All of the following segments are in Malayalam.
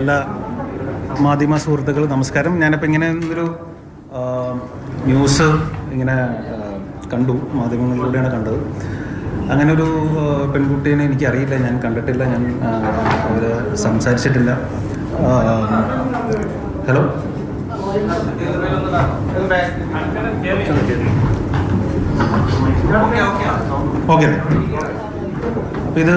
എല്ലാ മാധ്യമ സുഹൃത്തുക്കൾ നമസ്കാരം. ഞാനിപ്പോൾ ഇങ്ങനെ ഒരു ന്യൂസ് ഇങ്ങനെ കണ്ടു. മാധ്യമങ്ങളിലൂടെയാണ് കണ്ടത്. അങ്ങനെ ഒരു പെൺകുട്ടീനെ എനിക്കറിയില്ല. ഞാൻ കണ്ടിട്ടില്ല. ഞാൻ അവർ സംസാരിച്ചിട്ടില്ല. ഹലോ? ഓക്കെ അപ്പോൾ ഇത്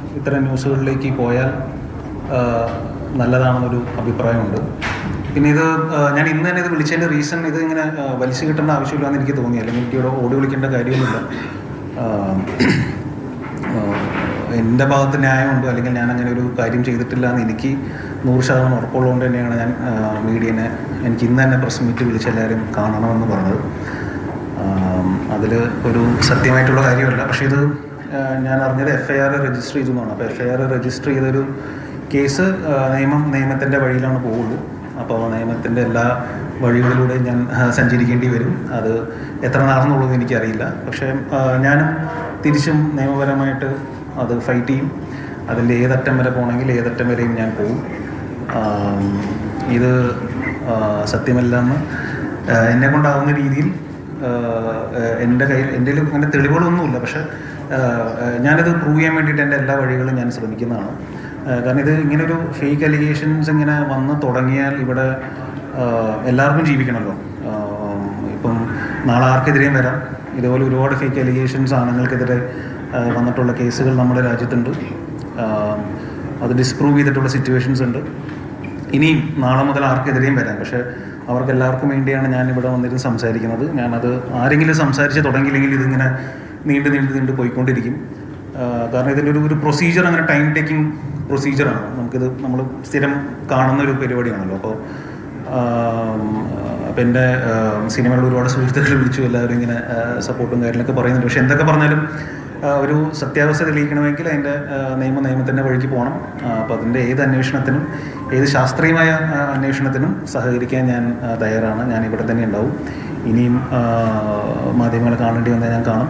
ഇത്തരം ന്യൂസുകളിലേക്ക് പോയാൽ നല്ലതാണെന്നൊരു അഭിപ്രായമുണ്ട്. പിന്നെ ഇത് ഞാൻ ഇന്ന് തന്നെ ഇത് വിളിച്ചതിന്റെ റീസൺ ഇത് ഇങ്ങനെ വലിച്ചു കിട്ടേണ്ട ആവശ്യമില്ലാന്ന് എനിക്ക് തോന്നി. അല്ലെങ്കിൽ എനിക്ക് ഇവിടെ ഓടി വിളിക്കേണ്ട ആ, എന്റെ ഭാഗത്ത് ന്യായമുണ്ട്. അല്ലെങ്കിൽ ഞാൻ അങ്ങനെ ഒരു കാര്യം ചെയ്തിട്ടില്ല എന്ന് എനിക്ക് നൂറ് ശതമാനം ഉറപ്പുള്ളതുകൊണ്ട് തന്നെയാണ് ഞാൻ മീഡിയനെ എനിക്ക് ഇന്ന് തന്നെ പ്രസ് മീറ്റ് വിളിച്ച് എല്ലാവരും കാണണമെന്ന് പറഞ്ഞത്. അതിൽ ഒരു സത്യമായിട്ടുള്ള കാര്യമല്ല. പക്ഷേ ഇത് ഞാൻ അറിഞ്ഞത് എഫ് ഐ ആർ രജിസ്റ്റർ ചെയ്തു എന്നാണ്. അപ്പോൾ എഫ് ഐ ആർ രജിസ്റ്റർ ചെയ്തൊരു കേസ് നിയമം നിയമത്തിന്റെ വഴിയിലാണ് പോവുള്ളൂ അപ്പോൾ നിയമത്തിന്റെ എല്ലാ വഴികളിലൂടെ ഞാൻ സഞ്ചരിക്കേണ്ടി വരും. അത് എത്ര നാളെന്നുള്ളത് എനിക്കറിയില്ല. പക്ഷേ ഞാനും തിരിച്ചും നിയമപരമായിട്ട് അത് ഫൈറ്റ് ചെയ്യും. അതിന്റെ ഏതറ്റം വരെ പോകണമെങ്കിൽ ഏതറ്റം വരെയും ഞാൻ പോകും. ഇത് സത്യമല്ലെന്ന് എന്നെ കൊണ്ടാവുന്ന രീതിയിൽ എന്റെ കയ്യിൽ എന്റെ അങ്ങനെ തെളിവുകളൊന്നുമില്ല. പക്ഷേ ഞാനിത് പ്രൂവ് ചെയ്യാൻ വേണ്ടിയിട്ട് എന്റെ എല്ലാ വഴികളും ഞാൻ ശ്രമിക്കുന്നതാണ്. കാരണം ഇത് ഇങ്ങനൊരു ഫേക്ക് അലിഗേഷൻസ് ഇങ്ങനെ വന്ന് തുടങ്ങിയാൽ ഇവിടെ എല്ലാവർക്കും ജീവിക്കണമല്ലോ ഇപ്പം നാളെ ആർക്കെതിരെയും വരാം. ഇതുപോലെ ഒരുപാട് ഫേക്ക് അലിഗേഷൻസ് ആണുങ്ങൾക്കെതിരെ വന്നിട്ടുള്ള കേസുകൾ നമ്മുടെ രാജ്യത്തുണ്ട്. അത് ഡിസ്പ്രൂവ് ചെയ്തിട്ടുള്ള സിറ്റുവേഷൻസ് ഉണ്ട്. ഇനിയും നാളെ മുതൽ ആർക്കെതിരെയും വരാം. പക്ഷേ അവർക്ക് എല്ലാവർക്കും വേണ്ടിയാണ് ഞാൻ ഇവിടെ വന്നിരുന്ന് സംസാരിക്കുന്നത്. ഞാനത് ആരെങ്കിലും സംസാരിച്ച് തുടങ്ങിയില്ലെങ്കിൽ ഇതിങ്ങനെ നീണ്ടു നീണ്ടു നീണ്ടു പോയിക്കൊണ്ടിരിക്കും. കാരണം ഇതിന്റെ ഒരു ഒരു പ്രൊസീജിയർ അങ്ങനെ ടൈം ടേക്കിംഗ് പ്രൊസീജിയറാണ് നമുക്കിത് നമ്മൾ സ്ഥിരം കാണുന്ന ഒരു പരിപാടിയാണല്ലോ. അപ്പോൾ അപ്പം എന്റെ സിനിമകളിൽ ഒരുപാട് സുഹൃത്തുക്കൾ വിളിച്ചു. എല്ലാവരും ഇങ്ങനെ സപ്പോർട്ടും കാര്യങ്ങളൊക്കെ പറയുന്നുണ്ട്. പക്ഷെ എന്തൊക്കെ പറഞ്ഞാലും ഒരു സത്യാവസ്ഥ തെളിയിക്കണമെങ്കിൽ അതിന്റെ നിയമ നിയമത്തിന്റെ വഴിക്ക് പോകണം. അപ്പോൾ അതിന്റെ ഏത് അന്വേഷണത്തിനും ഏത് ശാസ്ത്രീയമായ അന്വേഷണത്തിനും സഹകരിക്കാൻ ഞാൻ തയ്യാറാണ്. ഞാൻ ഇവിടെ തന്നെ ഉണ്ടാവും. ഇനിയും മാധ്യമങ്ങളെ കാണേണ്ടി വന്നാൽ ഞാൻ കാണും.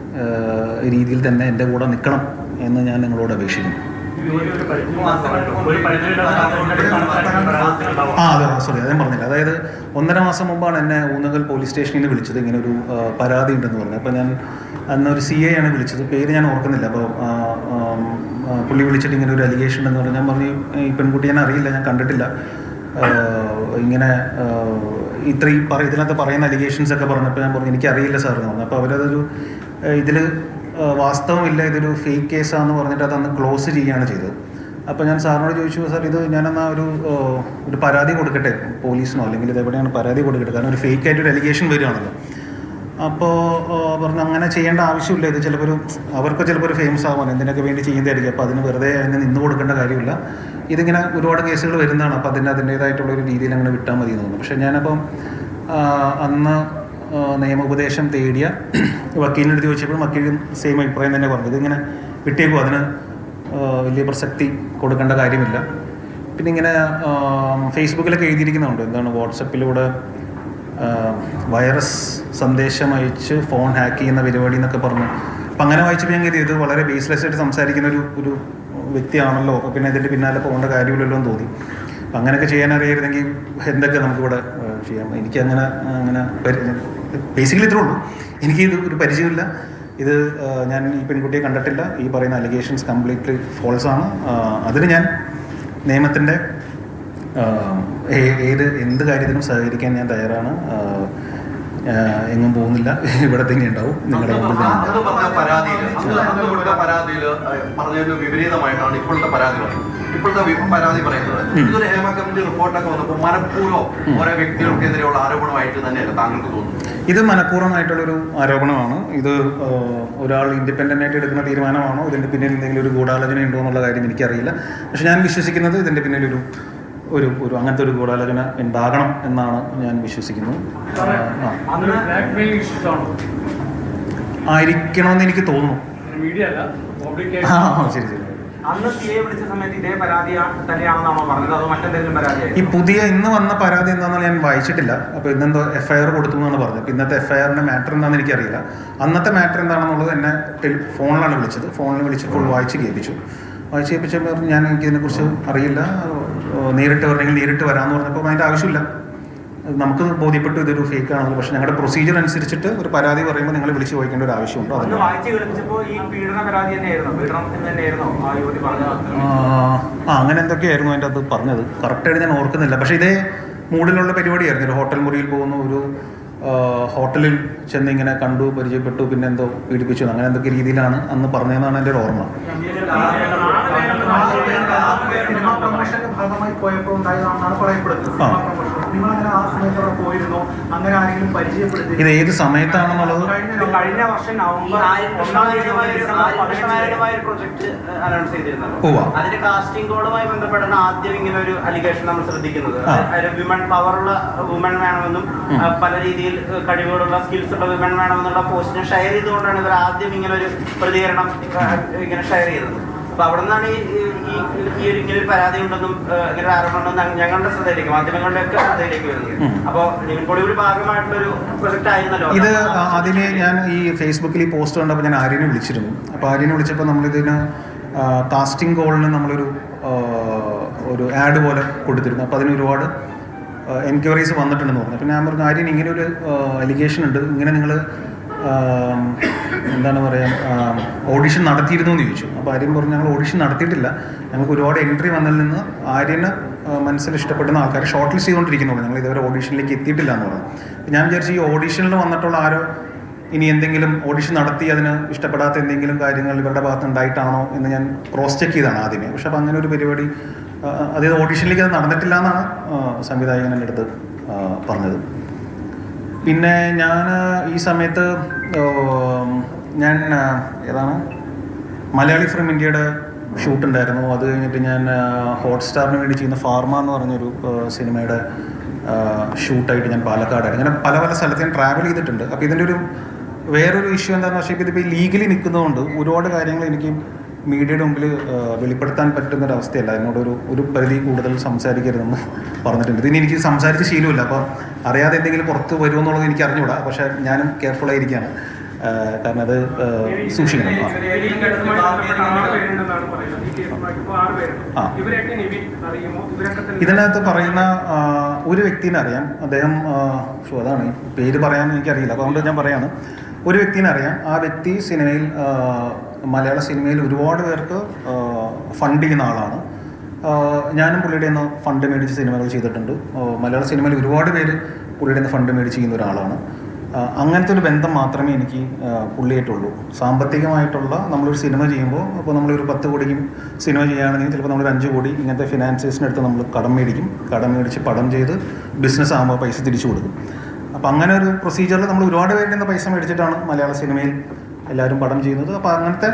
രീതിയിൽ തന്നെ എന്റെ കൂടെ നിൽക്കണം എന്ന് ഞാൻ നിങ്ങളോട് അപേക്ഷിക്കുന്നു. ആ അതെ സോറി അതേ പറഞ്ഞില്ല അതായത് ഒന്നര മാസം മുമ്പാണ് എന്നെ ഊന്നകൽ പോലീസ് സ്റ്റേഷനിൽ നിന്ന് വിളിച്ചത്. ഇങ്ങനെ ഒരു പരാതി ഉണ്ടെന്ന് പറഞ്ഞു. അപ്പോൾ ഞാൻ അന്ന് ഒരു സി എ ആണ് വിളിച്ചത്. പേര് ഞാൻ ഓർക്കുന്നില്ല. അപ്പോൾ പുള്ളി വിളിച്ചിട്ട് ഇങ്ങനെ ഒരു അലിഗേഷൻ ഉണ്ടെന്ന് പറഞ്ഞു. ഞാൻ പറഞ്ഞു ഈ പെൺകുട്ടി ഞാൻ അറിയില്ല ഞാൻ കണ്ടിട്ടില്ല. ഇങ്ങനെ ഇത്രയും പറ ഇതിനകത്ത് പറയുന്ന അലിഗേഷൻസ് ഒക്കെ പറഞ്ഞപ്പോൾ ഞാൻ പറഞ്ഞു എനിക്കറിയില്ല സാർ എന്ന് പറഞ്ഞു. അപ്പോൾ അവരതൊരു ഇതിൽ വാസ്തവമില്ല ഇതൊരു ഫേക്ക് കേസാന്ന് പറഞ്ഞിട്ട് അതന്ന് ക്ലോസ് ചെയ്യുകയാണ് ചെയ്തത്. അപ്പോൾ ഞാൻ സാറിനോട് ചോദിച്ചു സാർ ഇത് ഞാനെന്നാ ഒരു ഒരു പരാതി കൊടുക്കട്ടെ? പോലീസിനോ അല്ലെങ്കിൽ ഇത് എവിടെയാണ് പരാതി കൊടുക്കട്ടെ? കാരണം ഒരു ഫേക്ക് ആയിട്ട് ഒരു അലിഗേഷൻ വരികയാണല്ലോ. അപ്പോൾ പറഞ്ഞു അങ്ങനെ ചെയ്യേണ്ട ആവശ്യമില്ല. ഇത് ചിലപ്പോൾ ഒരു അവർക്ക് ചിലപ്പോൾ ഒരു ഫേമസ് ആവാൻ എന്തിനൊക്കെ വേണ്ടി ചെയ്യുന്നതായിരിക്കും. അപ്പോൾ അതിന് വെറുതെ അതിന് നിന്ന് കൊടുക്കേണ്ട കാര്യമില്ല. ഇതിങ്ങനെ ഒരുപാട് കേസുകൾ വരുന്നതാണ്. അപ്പോൾ അതിന് അതിന്റേതായിട്ടുള്ള ഒരു രീതിയിൽ അങ്ങനെ വിട്ടാൽ മതി എന്ന് തോന്നുന്നു. പക്ഷേ ഞാനപ്പം അന്ന് നിയമോപദേശം തേടിയ വക്കീലിനെടുത്ത് ചോദിച്ചപ്പോഴും വക്കീലും സെയിം അഭിപ്രായം തന്നെ പറഞ്ഞു. ഇതിങ്ങനെ വിട്ടേക്കും അതിന് വലിയ പ്രസക്തി കൊടുക്കേണ്ട കാര്യമില്ല. പിന്നെ ഇങ്ങനെ ഫേസ്ബുക്കിലൊക്കെ എഴുതിയിരിക്കുന്നുണ്ട്. എന്താണ് വാട്സപ്പിലൂടെ വൈറസ് സന്ദേശം അയച്ച് ഫോൺ ഹാക്ക് ചെയ്യുന്ന പരിപാടി എന്നൊക്കെ പറഞ്ഞു. അപ്പം അങ്ങനെ വായിച്ചപ്പോൾ കരുതി ഇത് വളരെ ബേസ്ലെസ് ആയിട്ട് സംസാരിക്കുന്ന ഒരു ഒരു വ്യക്തിയാണല്ലോ. അപ്പോൾ പിന്നെ ഇതിന്റെ പിന്നാലെ പോകേണ്ട കാര്യമില്ലല്ലോ എന്ന് തോന്നി. അപ്പം അങ്ങനെയൊക്കെ ചെയ്യാൻ അറിയായിരുന്നെങ്കിൽ എന്തൊക്കെ നമുക്കിവിടെ ചെയ്യാം. എനിക്ക് അങ്ങനെ അങ്ങനെ ബേസിക്കലി ഇത്രേ ഉള്ളൂ. എനിക്ക് ഇത് ഒരു പരിചയമില്ല. ഇത് ഞാൻ ഈ പെൺകുട്ടിയെ കണ്ടിട്ടില്ല. ഈ പറയുന്ന അലിഗേഷൻസ് കംപ്ലീറ്റ്ലി ഫോൾസ് ആണ്. അതിന് ഞാൻ നിയമത്തിന്റെ ഏത് എന്ത് കാര്യത്തിനും സഹകരിക്കാൻ ഞാൻ തയ്യാറാണ്. എങ്ങും പോകുന്നില്ല. ഇവിടെ തന്നെ ഉണ്ടാവും. നിങ്ങളുടെ മുമ്പിൽ തന്നെ വിപരീതമായിട്ടാണ് ഇപ്പോഴത്തെ പരാതികൾ ഇപ്പോഴത്തെ പരാതി പറയുന്നത്. ഇതൊരു ഹേമ കമ്മിറ്റി റിപ്പോർട്ടൊക്കെ വന്നപ്പോൾ മനഃപൂർവം ഓരോ വ്യക്തികൾക്കെതിരെയുള്ള ആരോപണമായിട്ട് തന്നെയല്ല താങ്കൾക്ക് തോന്നുന്നു ഇത് മനഃപൂർവമായിട്ടുള്ളൊരു ആരോപണമാണ്. ഇത് ഒരാൾ ഇൻഡിപെൻഡന്റ് ആയിട്ട് എടുക്കുന്ന തീരുമാനമാണോ? ഇതിന്റെ പിന്നിൽ എന്തെങ്കിലും ഒരു ഗൂഢാലോചന ഉണ്ടോ എന്നുള്ള കാര്യം എനിക്കറിയില്ല. പക്ഷെ ഞാൻ വിശ്വസിക്കുന്നത് ഇതിന്റെ പിന്നിലൊരു ഒരു ഒരു അങ്ങനത്തെ ഒരു ഗൂഢാലോചന ഉണ്ടാകണം എന്നാണ് ഞാൻ വിശ്വസിക്കുന്നത് ആയിരിക്കണമെന്ന് എനിക്ക് തോന്നുന്നു. ആ ശരി ഈ പുതിയ ഇന്ന് വന്ന പരാതി എന്താണെന്ന് ഞാൻ വായിച്ചിട്ടില്ല. അപ്പോൾ ഇന്നെന്തോ എഫ്ഐആർ കൊടുത്തു എന്നാണ് പറഞ്ഞത്. ഇന്നത്തെ എഫ്ഐആറിന്റെ മാറ്റർ എന്താണെന്ന് എനിക്കറിയില്ല. അന്നത്തെ മാറ്റർ എന്താണെന്നുള്ളത് എന്നെ ഫോണിലാണ് വിളിച്ചത്. ഫോണിൽ വിളിച്ചപ്പോൾ വായിച്ച് കേൾപ്പിച്ചു. വായിച്ച് കേൾപ്പിച്ചപ്പോൾ ഞാൻ എനിക്ക് ഇതിനെക്കുറിച്ച് അറിയില്ല. ഏഹ് നേരിട്ട് വരണമെങ്കിൽ നേരിട്ട് വരാമെന്ന് പറഞ്ഞപ്പോൾ അതിന്റെ ആവശ്യമില്ല. നമുക്ക് ബോധ്യപ്പെട്ടു ഇതൊരു ഫേക്ക് ആണെന്ന് പക്ഷെ ഞങ്ങളുടെ പ്രൊസീജിയർ അനുസരിച്ചിട്ട് ഒരു പരാതി പറയുമ്പോൾ നിങ്ങൾ വിളിച്ചു ചോദിക്കേണ്ട ഒരു ആവശ്യമുണ്ട് അതിന് ആ അങ്ങനെ എന്തൊക്കെയായിരുന്നു അതിന്റെ അത് പറഞ്ഞത്? കറക്റ്റായിട്ട് ഞാൻ ഓർക്കുന്നില്ല. പക്ഷേ ഇതേ മൂഡിലുള്ള പരിപാടിയായിരുന്നു. ഒരു ഹോട്ടൽ മുറിയിൽ പോകുന്ന ഒരു ഹോട്ടലിൽ ചെന്ന് ഇങ്ങനെ കണ്ടു പരിചയപ്പെട്ടു പിന്നെ എന്തോ പീഡിപ്പിച്ചു അങ്ങനെ എന്തൊക്കെ രീതിയിലാണ് അന്ന് പറഞ്ഞതെന്നാണ് എന്റെ ഒരു ഓർമ്മ ആ. അങ്ങനെ ആ സമയത്ത് അവിടെ പോയിരുന്നോ. അങ്ങനെ ആരെങ്കിലും പരിചയപ്പെടുത്തി ഇത് ഏത് സമയത്താണെന്നുള്ളത്? കഴിഞ്ഞ വർഷം നവംബർ ഒന്നാം തീയതി പ്രൊജക്ട് അനൗൺസ് ചെയ്തിരുന്നത്. അതിന്റെ കാസ്റ്റിംഗ് കോഡുമായി ബന്ധപ്പെട്ടാണ് ആദ്യം ഇങ്ങനെ ഒരു അലിഗേഷൻ നമ്മൾ ശ്രദ്ധിക്കുന്നത്. വിമൺ പവറുള്ള വുമൺ വേണമെന്നും പല രീതിയിൽ കഴിവുകളുള്ള സ്കിൽസ് ഉള്ള വിമൺ വേണമെന്നുള്ള പോസ്റ്റിനെ ഷെയർ ചെയ്തുകൊണ്ടാണ് ഇവർ ആദ്യം ഇങ്ങനെ ഒരു പ്രതികരണം ഇങ്ങനെ ഷെയർ ചെയ്തത്. അപ്പൊ അവിടെ നിന്നാണ് ഈ ഒരു ഇങ്ങനെ പരാതി ഉണ്ടെന്നും ഇങ്ങനെ ആരോപണം ഉണ്ടെന്നും ഞങ്ങളുടെ ശ്രദ്ധയിലേക്ക് മാധ്യമങ്ങളുടെ ഒക്കെ ശ്രദ്ധയിലേക്ക് വരുന്നത്. അപ്പൊ ഒരു ഭാഗമായിട്ടുള്ള ഒരു പ്രൊജക്ട് ആയിരുന്നല്ലോ. ഇത് അതിന് ഞാൻ ഈ ഫേസ്ബുക്കിൽ ഈ പോസ്റ്റ് കണ്ടപ്പോൾ ഞാൻ ആര്യനെ വിളിച്ചിരുന്നു. അപ്പോൾ ആര്യനെ വിളിച്ചപ്പോൾ നമ്മളിതിന് കാസ്റ്റിംഗ് കോളിന് നമ്മളൊരു ഒരു ആഡ് പോലെ കൊടുത്തിരുന്നു. അപ്പോൾ അതിന് ഒരുപാട് എൻക്വയറീസ് വന്നിട്ടുണ്ടെന്ന് പറഞ്ഞു അപ്പോൾ ഞാൻ പറഞ്ഞു ആര്യൻ ഇങ്ങനെ ഒരു അലിഗേഷൻ ഉണ്ട്. ഇങ്ങനെ നിങ്ങൾ എന്താണ് പറയുക ഓഡിഷൻ നടത്തിയിരുന്നു എന്ന് ചോദിച്ചു. അപ്പോൾ ആര്യൻ പറഞ്ഞു ഞങ്ങൾ ഓഡിഷൻ നടത്തിയിട്ടില്ല. ഞങ്ങൾക്ക് ഒരുപാട് എൻട്രി വന്നതിൽ നിന്ന് ആര്യന് മനസ്സിൽ ഇഷ്ടപ്പെടുന്ന ആൾക്കാർ ഷോർട്ട് ലിസ്റ്റ് ചെയ്തുകൊണ്ടിരിക്കുന്നുള്ളൂ. ഞങ്ങൾ ഇതുവരെ ഓഡിഷനിലേക്ക് എത്തിയിട്ടില്ല എന്ന് പറഞ്ഞു. ഞാൻ വിചാരിച്ചു ഈ ഓഡിഷനിൽ വന്നിട്ടുള്ള ആരോ ഇനി എന്തെങ്കിലും ഓഡിഷൻ നടത്തി അതിന് ഇഷ്ടപ്പെടാത്ത എന്തെങ്കിലും കാര്യങ്ങൾ ഇവരുടെ ഭാഗത്ത് ഉണ്ടായിട്ടാണോ എന്ന് ഞാൻ ക്രോസ് ചെക്ക് ചെയ്താണ് ആദ്യമേ. പക്ഷെ അപ്പം അങ്ങനെ ഒരു പരിപാടി അതായത് ഓഡിഷനിലേക്ക് അത് നടന്നിട്ടില്ല എന്നാണ് സംവിധായകൻ എന്റെ അടുത്ത് പറഞ്ഞത്. പിന്നെ ഞാൻ ഈ സമയത്ത് ഞാൻ ഏതാണ്? മലയാളി ഫ്രം ഇന്ത്യയുടെ ഷൂട്ട് ഉണ്ടായിരുന്നു. അത് കഴിഞ്ഞിട്ട് ഞാൻ ഹോട്ട്സ്റ്റാറിന് വേണ്ടി ചെയ്യുന്ന ഫാർമ എന്ന് പറഞ്ഞൊരു സിനിമയുടെ ഷൂട്ടായിട്ട് ഞാൻ പാലക്കാടായിരുന്നു. ഞാൻ പല പല സ്ഥലത്ത് ഞാൻ ട്രാവൽ ചെയ്തിട്ടുണ്ട്. അപ്പോൾ ഇതിന്റെ ഒരു വേറൊരു ഇഷ്യൂ എന്താണെന്ന് വെച്ചാൽ ഇതിപ്പോൾ ലീഗലി നിൽക്കുന്നതുകൊണ്ട് ഒരുപാട് കാര്യങ്ങൾ എനിക്ക് മീഡിയയുടെ മുമ്പിൽ വെളിപ്പെടുത്താൻ പറ്റുന്ന ഒരു അവസ്ഥയല്ല എന്നോട് ഒരു ഒരു പരിധി കൂടുതൽ സംസാരിക്കരുതെന്ന് പറഞ്ഞിട്ടുണ്ട്. ഇനി എനിക്ക് സംസാരിച്ച് ശീലമില്ല. അപ്പം അറിയാതെ എന്തെങ്കിലും പുറത്ത് വരുമെന്നുള്ളത് എനിക്ക് അറിഞ്ഞുകൂടാ പക്ഷേ ഞാനും കെയർഫുൾ ആയിരിക്കുകയാണ് കാരണം അത് സൂക്ഷിക്കണം. ആ. ഇതിനകത്ത് പറയുന്ന ഒരു വ്യക്തിനെ അറിയാം അദ്ദേഹം അതാണ്. പേര് പറയാൻ എനിക്കറിയില്ല. അതുകൊണ്ട് ഞാൻ പറയാണ്. ഒരു വ്യക്തിനെ അറിയാം ആ വ്യക്തി സിനിമയിൽ മലയാള സിനിമയിൽ ഒരുപാട് പേർക്ക് ഫണ്ട് ചെയ്യുന്ന ആളാണ്. ഞാനും പുള്ളിയുടെ നിന്ന് ഫണ്ട് മേടിച്ച് സിനിമകൾ ചെയ്തിട്ടുണ്ട്. മലയാള സിനിമയിൽ ഒരുപാട് പേര് പുള്ളിയുടെ നിന്ന് ഫണ്ട് മേടിച്ച് ചെയ്യുന്ന ഒരാളാണ്. അങ്ങനത്തെ ഒരു ബന്ധം മാത്രമേ എനിക്ക് പുള്ളിയായിട്ടുള്ളൂ. സാമ്പത്തികമായിട്ടുള്ള നമ്മളൊരു സിനിമ ചെയ്യുമ്പോൾ അപ്പോൾ നമ്മളൊരു പത്ത് കോടിക്കും സിനിമ ചെയ്യുകയാണെങ്കിൽ ചിലപ്പോൾ നമ്മളൊരു അഞ്ച് കോടി ഇങ്ങനത്തെ ഫിനാൻസേഴ്സിനടുത്ത് നമ്മൾ കടം മേടിക്കും. കടം മേടിച്ച് പടം ചെയ്ത് ബിസിനസ് ആകുമ്പോൾ പൈസ തിരിച്ചു കൊടുക്കും. അപ്പോൾ അങ്ങനെ ഒരു പ്രൊസീജിയറിൽ നമ്മൾ ഒരുപാട് പേരിൽ നിന്ന് പൈസ മേടിച്ചിട്ടാണ് മലയാള സിനിമയിൽ എല്ലാവരും പടം ചെയ്യുന്നത്. അപ്പോൾ അങ്ങനത്തെ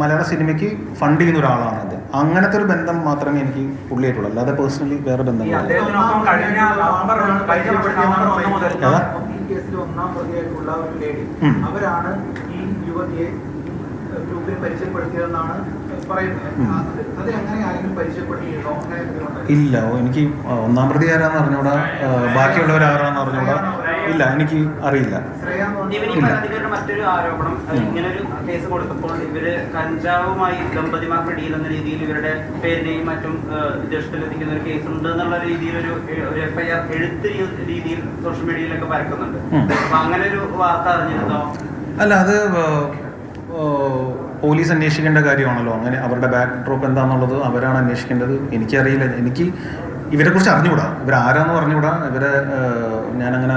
മലയാള സിനിമയ്ക്ക് ഫണ്ട് ചെയ്യുന്ന ഒരാളാണ് അത് അങ്ങനത്തെ ഒരു ബന്ധം മാത്രമേ എനിക്ക് പുള്ളിയായിട്ടുള്ളൂ. അല്ലാതെ പേഴ്സണലി വേറെ. അവരാണ് ഈ യുവതിയെ ഗ്രൂപ്പിൽ പരിചയപ്പെടുത്തിയതെന്നാണ് അങ്ങനെ ഇല്ല. എനിക്ക് ഒന്നാം പ്രതി ആരാന്ന് അറിഞ്ഞൂടാ. ബാക്കിയുള്ളവരാരാന്ന് അറിഞ്ഞൂടാ. ഇല്ല എനിക്ക് അറിയില്ല. മറ്റൊരു ആരോപണം. ഇങ്ങനെ ഒരു കേസ് കൊടുത്തപ്പോൾ ഇവർ കഞ്ചാവുമായി ദമ്പതിമാർ പിടിയിലെന്ന രീതിയിൽ ഇവരുടെ പേരിനെയും മറ്റും ജ്യേഷ്ഠത്തിലെത്തിക്കുന്ന ഒരു കേസ് ഉണ്ട് എന്നുള്ള രീതിയിൽ ഒരു ഒരു എഫ്ഐആർ എഴുത്ത് രീതിയിൽ സോഷ്യൽ മീഡിയയിലൊക്കെ പരക്കുന്നുണ്ട്. അപ്പൊ അങ്ങനെ ഒരു വാർത്ത അറിഞ്ഞിരുന്നോ? അല്ല അത് പോലീസ് അന്വേഷിക്കേണ്ട കാര്യമാണല്ലോ. അങ്ങനെ അവരുടെ ബാക്ക് ഡ്രോപ്പ് എന്താണെന്നുള്ളത് അവരാണ് അന്വേഷിക്കേണ്ടത്. എനിക്കറിയില്ല. എനിക്ക് ഇവരെക്കുറിച്ച് അറിഞ്ഞുകൂടാ. ഇവരാരാന്ന് പറഞ്ഞുകൂടാ. ഇവരെ ഞാനങ്ങനെ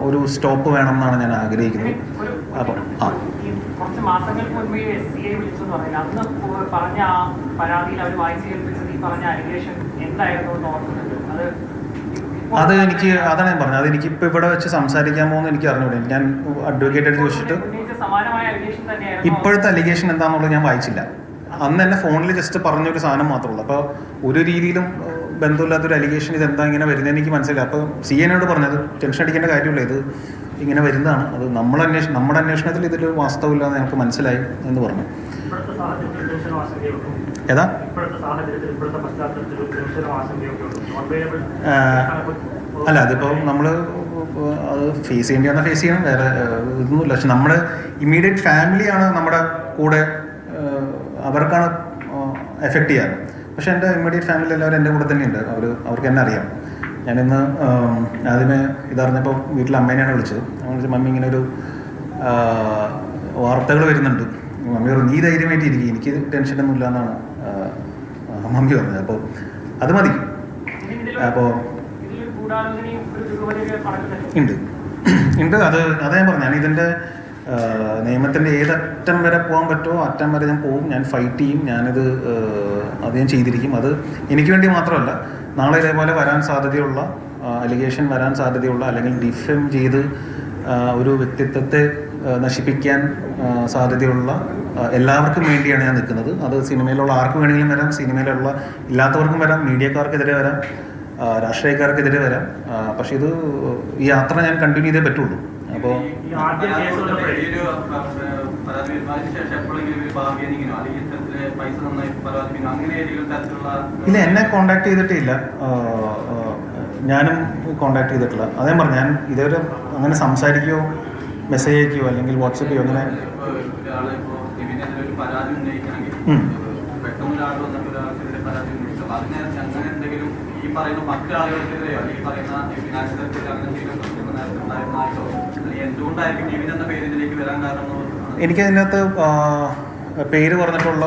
ഒരു സ്റ്റോപ്പ് വേണം എന്നാണ് ഞാൻ ആഗ്രഹിക്കുന്നത്. അപ്പം ആ. കുറച്ച് മാസങ്ങൾക്ക് മുൻപ് എസ് സി ഐ വിളിച്ചെന്ന് പറഞ്ഞില്ല? അന്ന് പറഞ്ഞ ആ പരാതിയിൽ അവർ വായിച്ച് കേൾപ്പിച്ചത് ഈ പറഞ്ഞ അലിഗേഷൻ എന്തായിരുന്നു എന്ന് ഓർക്കുന്നുണ്ട്. അത് എനിക്ക് അതാണ് ഞാൻ പറഞ്ഞത്. അത് എനിക്ക് ഇപ്പോൾ ഇവിടെ വെച്ച് സംസാരിക്കാൻ പോകുന്ന എനിക്ക് അറിഞ്ഞൂടെ. ഞാൻ അഡ്വക്കേറ്റ് എടുത്ത് ചോദിച്ചിട്ട് ഇപ്പോഴത്തെ അലിഗേഷൻ എന്താണെന്നുള്ളത് ഞാൻ വായിച്ചില്ല. അന്ന് എന്നെ ഫോണിൽ ജസ്റ്റ് പറഞ്ഞൊരു സാധനം മാത്രമുള്ളൂ അപ്പോൾ ഒരു രീതിയിലും ബന്ധമില്ലാത്തൊരു അലിഗേഷൻ ഇത് എന്താ ഇങ്ങനെ വരുന്നത് എനിക്ക് മനസ്സിലായി അപ്പോൾ സി എന്നോട് പറഞ്ഞത് ടെൻഷൻ അടിക്കേണ്ട കാര്യമില്ല ഇത് ഇങ്ങനെ വരുന്നതാണ്. അത് നമ്മൾ അന്വേഷണം നമ്മുടെ അന്വേഷണത്തിൽ ഇതിൽ വാസ്തവമില്ലാന്ന് എനിക്ക് മനസ്സിലായി എന്ന് പറഞ്ഞു. ഏതാ? അല്ല അതിപ്പോൾ നമ്മൾ അത് ഫേസ് ചെയ്യേണ്ടി വന്നാൽ ഫേസ് ചെയ്യണം. വേറെ ഇതൊന്നുമില്ല. പക്ഷെ നമ്മുടെ ഇമ്മീഡിയറ്റ് ഫാമിലിയാണ് നമ്മുടെ കൂടെ അവർക്കാണ് എഫക്റ്റ് ചെയ്യാറ്. പക്ഷെ എന്റെ ഇമ്മീഡിയറ്റ് ഫാമിലി എല്ലാവരും എന്റെ കൂടെ തന്നെയുണ്ട്. അവർ അവർക്ക് എന്നെ അറിയാം. ഞാനിന്ന് ആദ്യമേ ഇതറിഞ്ഞപ്പോൾ വീട്ടിൽ അമ്മേനെയാണ് വിളിച്ചത്. വിളിച്ചു മമ്മി ഇങ്ങനെ ഒരു വാർത്തകൾ വരുന്നുണ്ട്. മമ്മി പറഞ്ഞു നീ ധൈര്യമായിട്ട് ഇരിക്കും. എനിക്ക് ടെൻഷനൊന്നും ഇല്ല എന്നാണ് മമ്മി പറഞ്ഞത്. അപ്പോൾ അത് മതി. അപ്പോൾ ഉണ്ട്. ഉണ്ട്. അത് അതാ ഞാൻ പറഞ്ഞു ഞാൻ ഇതിന്റെ നിയമത്തിന്റെ ഏതറ്റം വരെ പോകാൻ പറ്റുമോ അറ്റം വരെ ഞാൻ പോകും. ഞാൻ ഫൈറ്റ് ചെയ്യും. ഞാനിത് ഞാൻ ചെയ്തിരിക്കും. അത് എനിക്ക് വേണ്ടി മാത്രമല്ല നാളെ ഇതേപോലെ വരാൻ സാധ്യതയുള്ള അലിഗേഷൻ വരാൻ സാധ്യതയുള്ള അല്ലെങ്കിൽ ഡിഫെം ചെയ്ത് ഒരു വ്യക്തിത്വത്തെ നശിപ്പിക്കാൻ സാധ്യതയുള്ള എല്ലാവർക്കും വേണ്ടിയാണ് ഞാൻ നിൽക്കുന്നത്. അത് സിനിമയിലുള്ള ആർക്ക് വേണമെങ്കിലും വരാം സിനിമയിലുള്ള ഇല്ലാത്തവർക്കും വരാം മീഡിയക്കാർക്കെതിരെ വരാം രാഷ്ട്രീയക്കാർക്കെതിരെ വരാം. പക്ഷേ ഇത് ഈ യാത്ര ഞാൻ കണ്ടിന്യൂ ചെയ്തേ പറ്റുള്ളൂ. അപ്പോൾ ഇല്ല എന്നെ കോണ്ടാക്ട് ചെയ്തിട്ടില്ല. ഞാനും കോണ്ടാക്ട് ചെയ്തിട്ടില്ല. അതേ പറഞ്ഞു ഞാൻ ഇതുവരെ അങ്ങനെ സംസാരിക്കുകയോ മെസ്സേജ് അയക്കുകയോ അല്ലെങ്കിൽ വാട്സപ്പ് ചെയ്യോ അങ്ങനെ എനിക്കതിനകത്ത് പേര് പറഞ്ഞിട്ടുള്ള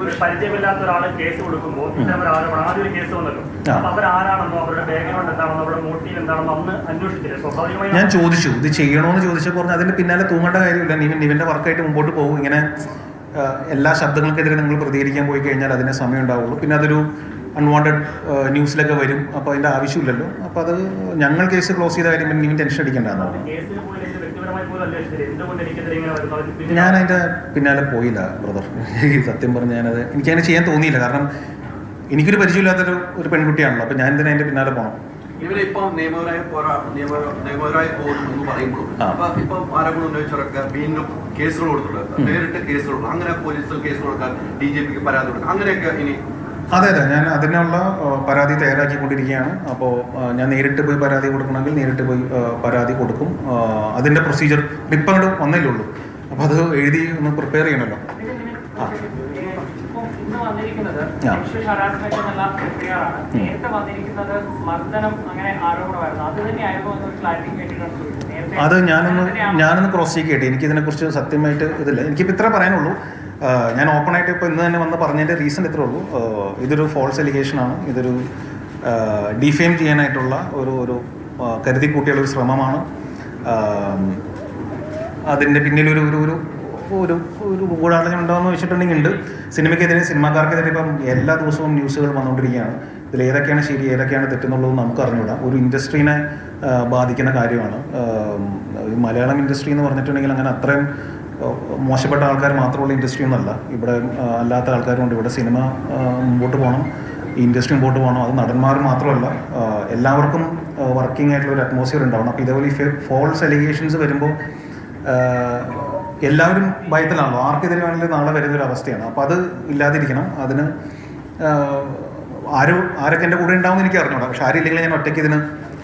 ഒരു പരിചയമില്ലാത്ത ഒരാൾ കേസ് കൊടുക്കുമ്പോൾ ആദ്യം കേസ് വന്നല്ലോ. ആ. അപ്പൊ അവരാരാണെന്നോ അവരുടെ ബാക്ക്ഗ്രൗണ്ട് എന്താണെന്നോ അവരുടെ മോട്ടീവ് എന്താണെന്നോ അന്ന് അന്വേഷിച്ചില്ലേ? സ്വാഭാവികമായി ഞാൻ ചോദിച്ചു ഇത് ചെയ്യണോന്ന് ചോദിച്ചപ്പോൾ പറഞ്ഞു അതിന്റെ പിന്നാലെ തൂങ്ങേണ്ട കാര്യമില്ല. നിവിൻ നിവിന്റെ വർക്കായിട്ട് മുമ്പോട്ട് പോകും. ഇങ്ങനെ എല്ലാ ശബ്ദങ്ങൾക്കെതിരെ നിങ്ങൾ പ്രതികരിക്കാൻ പോയി കഴിഞ്ഞാൽ അതിന് സമയം ഉണ്ടാവുള്ളൂ. പിന്നെ അതൊരു അൺവാണ്ടഡ് ന്യൂസിലൊക്കെ വരും. അപ്പോൾ അതിന്റെ ആവശ്യമില്ലല്ലോ. അപ്പോൾ അത് ഞങ്ങൾ കേസ് ക്ലോസ് ചെയ്ത കാര്യം പിന്നെ ഇനി ടെൻഷൻ അടിക്കേണ്ടതാണ് ഞാൻ അതിന്റെ പിന്നാലെ പോയില്ല ബ്രദർ സത്യം പറഞ്ഞ് ഞാനത് എനിക്കതിനെ ചെയ്യാൻ തോന്നിയില്ല. കാരണം എനിക്കൊരു പരിചയമില്ലാത്തൊരു ഒരു പെൺകുട്ടിയാണല്ലോ. അപ്പം ഞാൻ എന്തിനാ അതിന്റെ പിന്നാലെ പോകണം ഇവരിപ്പം നിയമപരമായി പോരാ നിയമ നിയമപരമായി പോകുന്നു എന്ന് പറയുമ്പോഴും ആ. അപ്പൊ ഇപ്പം ആരോപണം ഉന്നയിച്ചവരൊക്കെ വീണ്ടും കേസുകൾ കൊടുത്തിട്ടുണ്ട്. നേരിട്ട് കേസുകൾ കൊടുക്കും. അങ്ങനെ പോലീസിൽ കേസ് കൊടുക്കാൻ ഡി ജി പിക്ക് പരാതി കൊടുക്കാം. അങ്ങനെയൊക്കെ ഇനി അതെ അതെ. ഞാൻ അതിനുള്ള പരാതി തയ്യാറാക്കിക്കൊണ്ടിരിക്കുകയാണ്. അപ്പോൾ ഞാൻ നേരിട്ട് പോയി പരാതി കൊടുക്കണമെങ്കിൽ നേരിട്ട് പോയി പരാതി കൊടുക്കും. അതിന്റെ പ്രൊസീജിയർ ഇപ്പം അങ്ങോട്ട് വന്നല്ലേ ഉള്ളൂ. അപ്പോൾ അത് എഴുതി ഒന്ന് പ്രിപ്പയർ ചെയ്യണമല്ലോ ആ. അത് ഞാനൊന്ന് ഞാനൊന്ന് ക്രോസ് ചെക്ക് ചെയ്യട്ടെ. എനിക്കിതിനെക്കുറിച്ച് സത്യമായിട്ട് ഇതില്ല. എനിക്കിപ്പോൾ ഇത്ര പറയാനുള്ളൂ. ഞാൻ ഓപ്പൺ ആയിട്ട് ഇപ്പോൾ ഇന്ന് തന്നെ വന്ന് പറഞ്ഞതിന്റെ റീസൺ ഇത്രേ ഉള്ളൂ. ഇതൊരു ഫോൾസ് എലിഗേഷനാണ് ഇതൊരു ഡിഫെയിം ചെയ്യാനായിട്ടുള്ള ഒരു ഒരു കരുതി കൂട്ടിയുള്ള ഒരു ശ്രമമാണ്. അതിന്റെ പിന്നിലൊരു ഒരു ഒരു ഒരു ഒരു ഗൂഢാലോചന ഉണ്ടോയെന്ന് വെച്ചിട്ടുണ്ടെങ്കിൽ ഉണ്ട്. സിനിമയ്ക്കെതിരെ സിനിമാക്കാർക്കെതിരെ ഇപ്പം എല്ലാ ദിവസവും ന്യൂസുകൾ വന്നുകൊണ്ടിരിക്കുകയാണ്. ഇതിൽ ഏതൊക്കെയാണ് ശരി ഏതൊക്കെയാണ് തെറ്റെന്നുള്ളത് നമുക്ക് അറിഞ്ഞുകൂടാ. ഒരു ഇൻഡസ്ട്രീനെ ബാധിക്കുന്ന കാര്യമാണ്. മലയാളം ഇൻഡസ്ട്രി എന്ന് പറഞ്ഞിട്ടുണ്ടെങ്കിൽ അങ്ങനെ അത്രയും മോശപ്പെട്ട ആൾക്കാർ മാത്രമുള്ള ഇൻഡസ്ട്രി ഒന്നല്ല ഇവിടെ അല്ലാത്ത ആൾക്കാരുണ്ട് ഇവിടെ സിനിമ മുമ്പോട്ട് പോകണം. ഇൻഡസ്ട്രി മുമ്പോട്ട് പോകണം. അത് നടന്മാർ മാത്രമല്ല എല്ലാവർക്കും വർക്കിംഗ് ആയിട്ടുള്ള ഒരു അറ്റ്മോസ്ഫിയർ ഉണ്ടാവണം. അപ്പോൾ ഇതേപോലെ ഈ ഫോൾസ് എലിഗേഷൻസ് വരുമ്പോൾ എല്ലാവരും ഭയത്തിലാണല്ലോ. ആർക്കെതിരെ വേണമെങ്കിലും നാളെ വരുന്ന ഒരു അവസ്ഥയാണ്. അപ്പോൾ അത് ഇല്ലാതിരിക്കണം. അതിന് ആരും ആരൊക്കെ എന്റെ കൂടെ ഉണ്ടാവും എനിക്ക് അറിഞ്ഞൂടാ. പക്ഷെ ആരില്ലെങ്കിൽ ഞാൻ ഒറ്റയ്ക്ക് ഇതിന്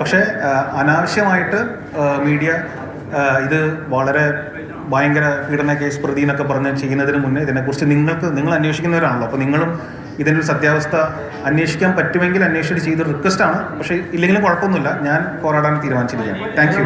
പക്ഷേ അനാവശ്യമായിട്ട് മീഡിയ ഇത് വളരെ ഭയങ്കര പീഡന കേസ് പ്രതി എന്നൊക്കെ പറഞ്ഞ് ചെയ്യുന്നതിന് മുന്നേ ഇതിനെക്കുറിച്ച് നിങ്ങൾക്ക് നിങ്ങൾ അന്വേഷിക്കുന്നവരാണല്ലോ. അപ്പോൾ നിങ്ങളും ഇതിന്റെ ഒരു സത്യാവസ്ഥ അന്വേഷിക്കാൻ പറ്റുമെങ്കിൽ അന്വേഷിച്ചിട്ട് റിക്വസ്റ്റ് റിക്വസ്റ്റാണ് പക്ഷേ ഇല്ലെങ്കിലും കുഴപ്പമൊന്നുമില്ല. ഞാൻ പോരാടാൻ തീരുമാനിച്ചിരിക്കുകയാണ്. Thank you